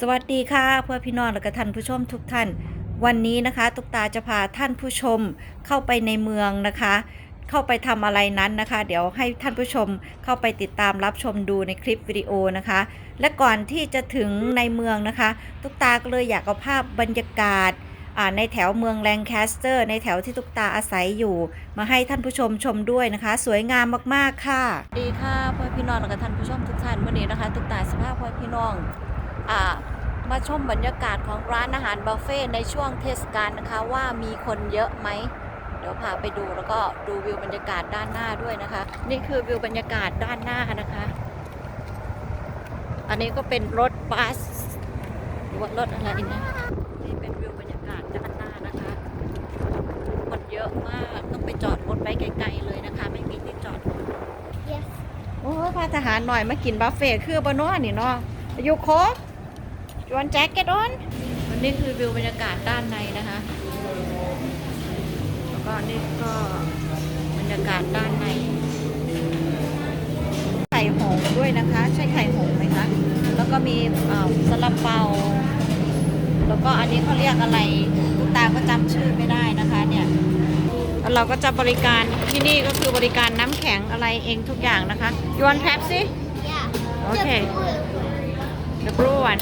สวัสดีค่ะเพื่อพี่น้องและก็ท่านผู้ชมทุกท่าน วันนี้นะคะ ตุกตาจะพาท่านผู้ชมเข้าไปในเมืองนะคะ เข้าไปทำอะไรนั้นนะคะ เดี๋ยวให้ท่านผู้ชมเข้าไปติดตามรับชมดูในคลิปวิดีโอนะคะ และก่อนที่จะถึงในเมืองนะคะ ตุกตาก็เลยอยากเอาภาพบรรยากาศในแถวเมืองแลงแคสเตอร์ ในแถวที่ตุกตาอาศัยอยู่ มาให้ท่านผู้ชมชมด้วยนะคะ สวยงามมากๆค่ะสวัสดีค่ะเพื่อพี่น้องและก็ท่านผู้ชมทุกท่านวันนี้นะคะ ตุกตาสภาพเพื่อพี่น้องอ่า มาชมบรรยากาศของร้านอาหารบุฟเฟ่ในช่วงเทศกาลนะคะว่ามีคนเยอะไหม เดี๋ยวพาไปดูแล้วก็ดูวิวบรรยากาศด้านหน้าด้วยนะคะ นี่คือวิวบรรยากาศด้านหน้านะคะ อันนี้ก็เป็นรถบัสหรือว่ารถอะไรนะนี่เป็นวิวบรรยากาศด้านหน้านะคะคนเยอะมากต้องไปจอดรถไว้ไกลๆเลยนะคะ ไม่มีที่จอดรถ Yes. โอ้พาทหารหน่อยมากินบุฟเฟ่คือบะนาะนี่เนาะอายุคกจ วนแจ็คเก็ตออนวันนี้คือวิวบรรยากาศด้านในนะคะ แล้วก็นี่ก็บรรยากาศด้านใน ไข่หงส์ด้วยนะคะ ใช่ไข่หงส์ไหมคะ แล้วก็มีเอ่อสลับเปา แล้วก็อันนี้เขาเรียกอะไรลูกตาก็จำชื่อไม่ได้นะคะเนี่ยแล้วเราก็จะบริการที่นี่ก็คือบริการน้ำแข็งอะไรเองทุกอย่างนะคะยวนแพ็ปสิ Yeah. Okay. The blue. The blue one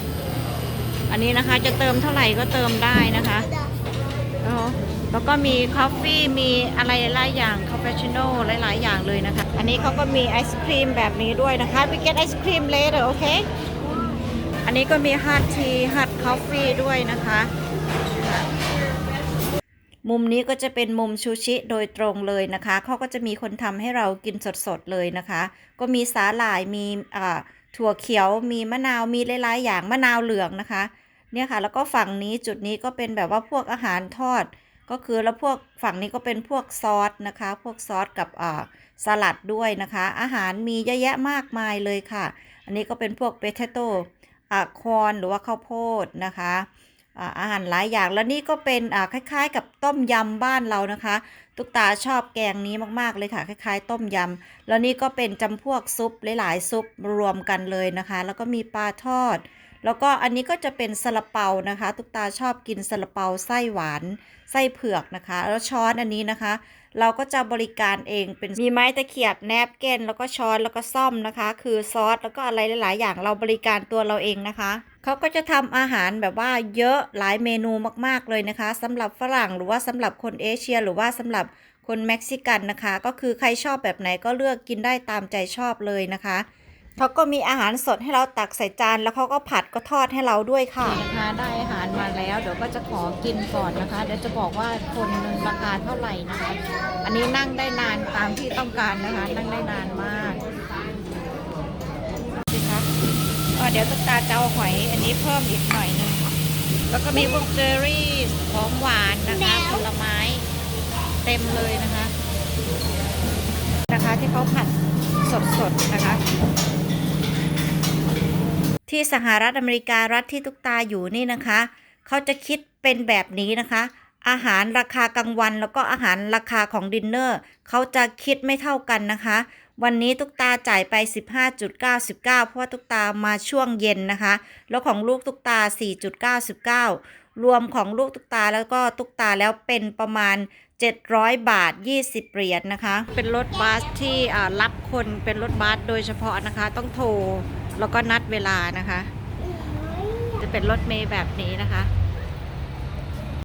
อันนี้นะคะจะเติมเท่าไหร่ก็เติมได้นะคะแล้วก็มีคอฟฟี่มีอะไรหลายอย่างคาปูชิโน่หลายๆ อย่างเลยนะคะ อันนี้เขาก็มีไอศครีมแบบนี้ด้วยนะคะ we get ice cream later โอเคอันนี้ก็มีฮัตทีฮัตคอฟฟี่ด้วยนะคะ มุมนี้ก็จะเป็นมุมชูชิโดยตรงเลยนะคะเขาก็จะมีคนทำให้เรากินสดๆเลยนะคะ ก็มีสาหร่ายมีถั่วเขียวมีมะนาวมีหลายๆอย่างมะนาวเหลืองนะคะ เนี่ยค่ะ แล้วก็ฝั่งนี้จุดนี้ก็เป็นแบบว่าพวกอาหารทอด ก็คือแล้วพวกฝั่งนี้ก็เป็นพวกซอสนะคะ พวกซอสกับอ่าสลัดด้วยนะคะ อาหารมีเยอะแยะมากมายเลยค่ะ อันนี้ก็เป็นพวกเปเทโต้อ่าคอนหรือว่าข้าวโพดนะคะอาหารหลายอย่างแล้วนี่ก็เป็นคล้ายๆ กับต้มยำบ้านเรานะคะ ตุกตาชอบแกงนี้มากๆเลยค่ะ คล้าย ๆ ต้มยำแล้วนี่ก็เป็นจำพวกซุปหลายๆซุปรวมกันเลยนะคะ แล้วก็มีปลาทอด แล้วก็อันนี้ก็จะเป็นซาลาเปานะคะ ตุกตาชอบกินซาลาเปาไส้หวานไส้เผือกนะคะ แล้วช้อนอันนี้นะคะ เราก็จะบริการเองเป็นมีไม้ตะเขียบแนบเกนแล้วก็ช้อนแล้วก็ซ่อมนะคะ คือซอสแล้วก็อะไรหลาย ๆ อย่างเราบริการตัวเราเองนะคะเขาก็จะทำอาหารแบบว่าเยอะหลายเมนูมาก ๆ เลยนะคะสำหรับฝรั่งหรือว่าสำหรับคนเอเชีย หรือว่าสำหรับคนเม็กซิกันนะคะ ก็คือใครชอบแบบไหนก็เลือกกินได้ตามใจชอบเลยนะคะ เขาก็มีอาหารสดให้เราตักใส่จานแล้วเขาก็ผัดก็ทอดให้เราด้วยค่ะนะคะได้อาหารมาแล้วเดี๋ยวก็จะขอกินก่อนนะคะเดี๋ยวจะบอกว่าคนหนึ่งราคาเท่าไหร่นะคะ อันนี้นั่งได้นานตามที่ต้องการนะคะ นั่งได้นานมากสิคะก็เดี๋ยวตุ๊กตาจะเอาหอยอันนี้เพิ่มอีกหน่อยหนึงแล้วก็มีพวกเจอรี่ของหวานนะคะผลไม้เต็มเลยนะคะ นะคะที่เขาผัดสดๆนะคะ ที่สหรัฐอเมริการัฐที่ตุกตาอยู่นี่นะคะ เขาจะคิดเป็นแบบนี้นะคะ อาหารราคากลางวัน แล้วก็อาหารราคาของดินเนอร์เขาจะคิดไม่เท่ากันนะคะ วันนี้ตุกตาจ่ายไป 15.99 เพราะว่าตุกตามาช่วงเย็นนะคะ แล้วของลูกตุกตา 4.99 รวมของลูกตุกตาแล้วก็ตุกตาแล้วเป็นประมาณ700 บาท 20 เหรียญนะคะ เป็นรถบัสที่รับคนเป็นรถบัสโดยเฉพาะนะคะ ต้องโทร แล้วก็นัดเวลานะคะ จะเป็นรถเมย์แบบนี้นะคะ